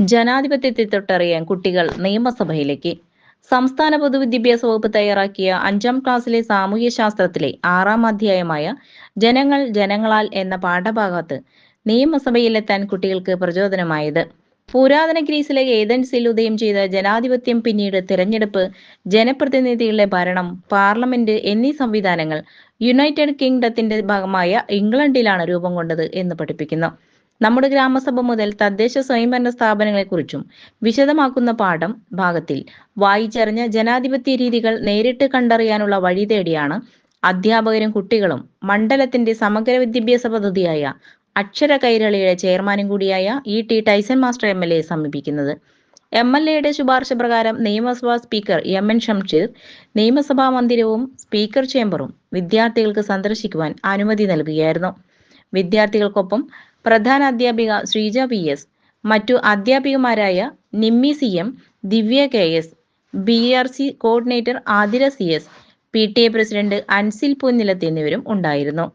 ജനാധിപത്യത്തെ തൊട്ടറിയാൻ കുട്ടികൾ നിയമസഭയിലേക്ക്. സംസ്ഥാന പൊതുവിദ്യാഭ്യാസ വകുപ്പ് തയ്യാറാക്കിയ അഞ്ചാം ക്ലാസ്സിലെ സാമൂഹ്യ ശാസ്ത്രത്തിലെ ആറാം അധ്യായമായ ജനങ്ങൾ ജനങ്ങളാൽ എന്ന പാഠഭാഗത്ത് നിയമസഭയിലെത്താൻ കുട്ടികൾക്ക് പ്രചോദനമായത്. പുരാതന ഗ്രീസിലെ ഏതൻസിൽ ഉദയം ചെയ്ത ജനാധിപത്യം പിന്നീട് തിരഞ്ഞെടുപ്പ് ജനപ്രതിനിധികളുടെ ഭരണം പാർലമെന്റ് എന്നീ സംവിധാനങ്ങൾ യുണൈറ്റഡ് കിങ്ഡത്തിന്റെ ഭാഗമായ ഇംഗ്ലണ്ടിലാണ് രൂപം കൊണ്ടത് എന്ന് പഠിപ്പിക്കുന്നു. നമ്മുടെ ഗ്രാമസഭ മുതൽ തദ്ദേശ സ്വയംഭരണ സ്ഥാപനങ്ങളെക്കുറിച്ചും വിശദമാക്കുന്ന പാഠം ഭാഗത്തിൽ വായിച്ചറിഞ്ഞ ജനാധിപത്യ രീതികൾ നേരിട്ട് കണ്ടറിയാനുള്ള വഴി തേടിയാണ് അധ്യാപകരും കുട്ടികളും മണ്ഡലത്തിന്റെ സമഗ്ര വിദ്യാഭ്യാസ പദ്ധതിയായ അക്ഷര കൈരളിയുടെ ചെയർമാനും കൂടിയായ E T Tyson master M L A സമീപിക്കുന്നത്. എം എൽ എയുടെ ശുപാർശ പ്രകാരം നിയമസഭാ സ്പീക്കർ എം എൻ ഷംഷീർ നിയമസഭാ മന്ദിരവും സ്പീക്കർ ചേംബറും വിദ്യാർത്ഥികൾക്ക് സന്ദർശിക്കുവാൻ അനുമതി നൽകുകയായിരുന്നു. വിദ്യാർത്ഥികൾക്കൊപ്പം പ്രധാന അധ്യാപിക ശ്രീജ പി എസ് മറ്റു അധ്യാപികമാരായ Nimmi C M Divya K S B R C coordinator Athira C S P T A president Ansil Poonilath എന്നിവരും ഉണ്ടായിരുന്നു.